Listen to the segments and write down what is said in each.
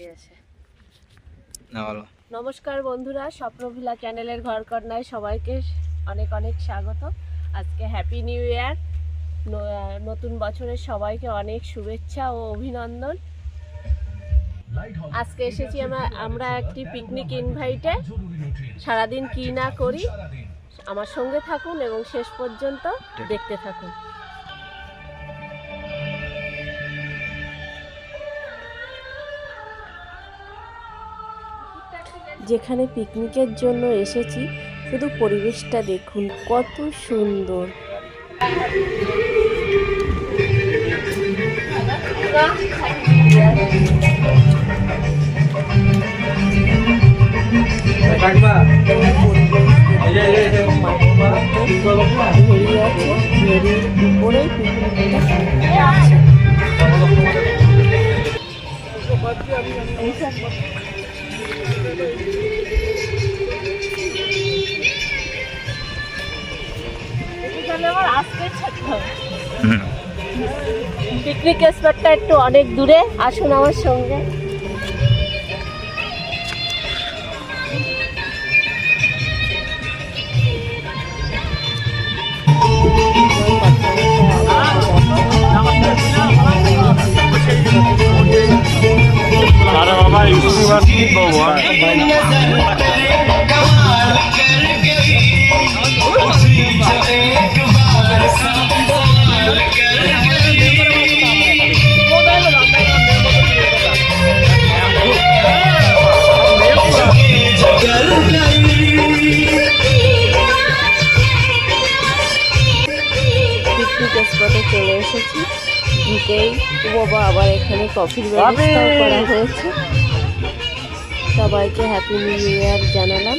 এই আছে। না বলো নমস্কার বন্ধুরা স্বপ্নভিলা চ্যানেলের ঘর কন্যায় সবাইকে অনেক অনেক স্বাগত। আজকে হ্যাপি নিউ ইয়ার নতুন বছরের সবাইকে অনেক শুভেচ্ছা ও অভিনন্দন। আজকে এসেছি আমরা আমরা একটি পিকনিক ইনভাইটে সারাদিন কি না করি আমার সঙ্গে থাকুন এবং শেষ পর্যন্ত দেখতে থাকুন। যেখানে পিকনিকের জন্য এসেছি শুধু পরিবেশটা দেখুন কত সুন্দর। উপরেই পিকনিকটা আছে পিকনিক স্পটটা একটু অনেক দূরে আসুন আমার সঙ্গে। Para babae, gusto পিকনিক স্পটে চলে এসেছি। ঢুকেই বাবা আবার এখানে কফির ব্যবস্থা করা হয়েছে। সবাইকে হ্যাপি নিউ ইয়ার জানালাম।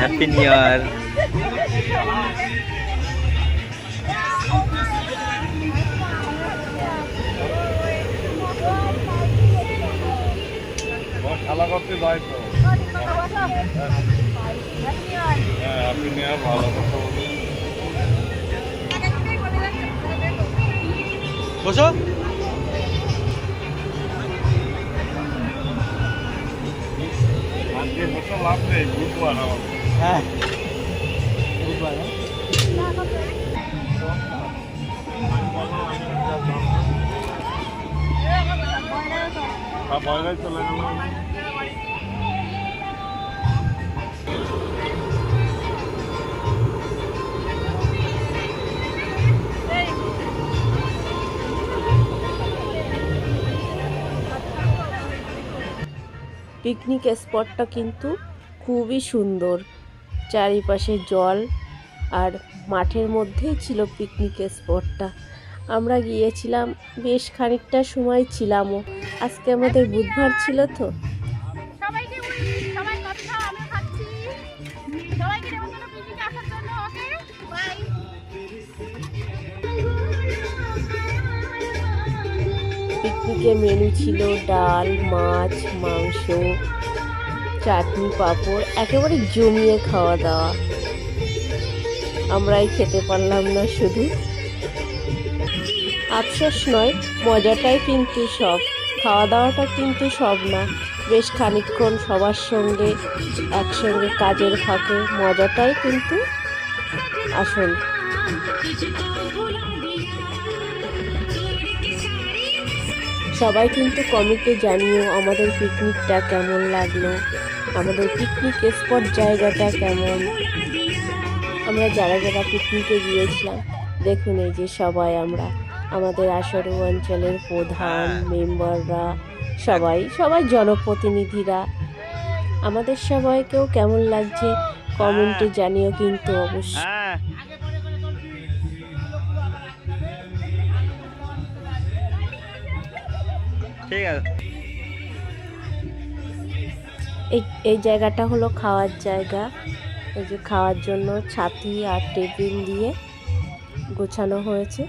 হ্যাপি নিউ ইয়ার খেলা করতে যাই তো। হ্যাঁ আপনি নিয়ে ভালো কথা বলুন বসো। আজকে বসে লাভ নেই বুধবার আমার হ্যাঁ। সব বাইরে চলে গেল। পিকনিক স্পটটা কিন্তু খুবই সুন্দর। চারিপাশে জল আর মাঠের মধ্যেই ছিল পিকনিক স্পটটা আমরা গিয়েছিলাম, বেশ খানিকটা সময় ছিলামও। আজকে আমাদের বুধবার ছিল তো। পিকনিকে মেনু ছিল ডাল, মাছ, মাংস, চাটনি, পাঁপড়, একেবারে জমিয়ে খাওয়া দাওয়া। আমরাই খেতে পারলাম না শুধু। আফসোস নয়, মজাটাই কিন্তু সব। খাওয়া দাওয়াটা কিন্তু সব না। বেশ খানিকক্ষণ সবার সঙ্গে, একসঙ্গে কাজের ফাঁকে। মজাটাই কিন্তু আসল। সবাই কিন্তু কমেন্টে জানিও আমাদের পিকনিকটা কেমন লাগল আমাদের পিকনিক স্পট জায়গাটা কেমন। আমরা যারা যারা পিকনিকে গিয়েছিলাম দেখুন এই যে সবাই আমরা আমাদের আসর অঞ্চলের প্রধান মেম্বাররা সবাই সবাই জনপ্রতিনিধিরা। আমাদের সবাইকেও কেমন লাগছে কমেন্টে জানিও কিন্তু অবশ্যই। ঠিক আছে। এই এই জায়গাটা হলো খাওয়ার জায়গা। এই যে খাওয়ার জন্য ছাতি আর টেবিল দিয়ে গোছানো হয়েছে।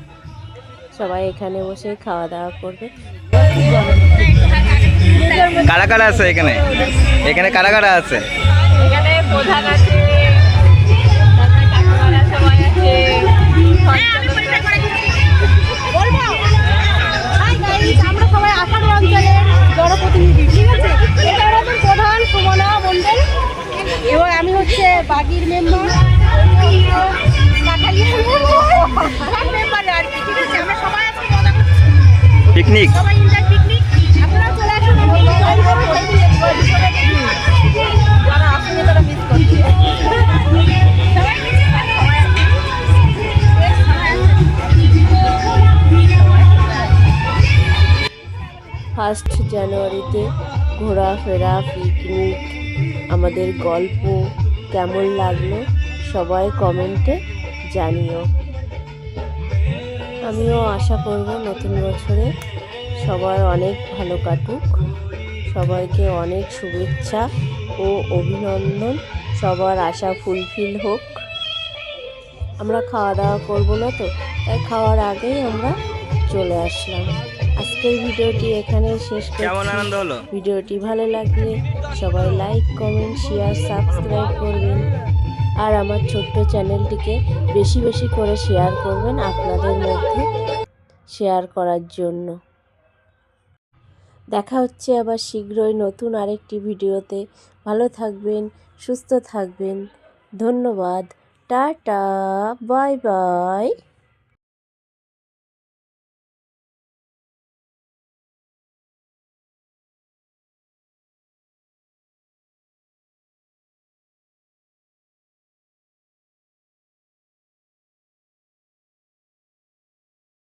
সবাই এখানে বসে খাওয়া দাওয়া করবে। কারা কারা আছে এখানে? এখানে কারা কারা আছে? এখানে প্রধান আছে সবাই আছে অঞ্চলের জনপ্রতিনিধি ঠিক আছে? এটা আমাদের প্রধান সুমনা মন্ডল এবং আমি হচ্ছে বাগির মেম্বার। পিকনিক ফার্স্ট জানুয়ারিতে ঘোরাফেরা, পিকনিক, আমাদের গল্প কেমন লাগল সবাই কমেন্টে জানিও। আমিও আশা করব নতুন বছরে সবার অনেক ভালো কাটুক। সবাইকে অনেক শুভেচ্ছা ও অভিনন্দন। সবার আশা ফুলফিল হোক। আমরা খাওয়া দাওয়া করব না তো, তাই খাওয়ার আগেই আমরা চলে আসলাম। আজকের ভিডিওটি এখানে শেষ কেমন আনন্দ হলো? ভিডিওটি ভালো লাগলে সবাই লাইক কমেন্ট শেয়ার সাবস্ক্রাইব করবেন। আর আমার ছোট্ট চ্যানেলটিকে বেশি বেশি করে শেয়ার করবেন আপনাদের মধ্যে শেয়ার করার জন্য। দেখা হচ্ছে আবার শীঘ্রই নতুন আরেকটি ভিডিওতে। ভালো থাকবেন সুস্থ থাকবেন। ধন্যবাদ। Tata bye bye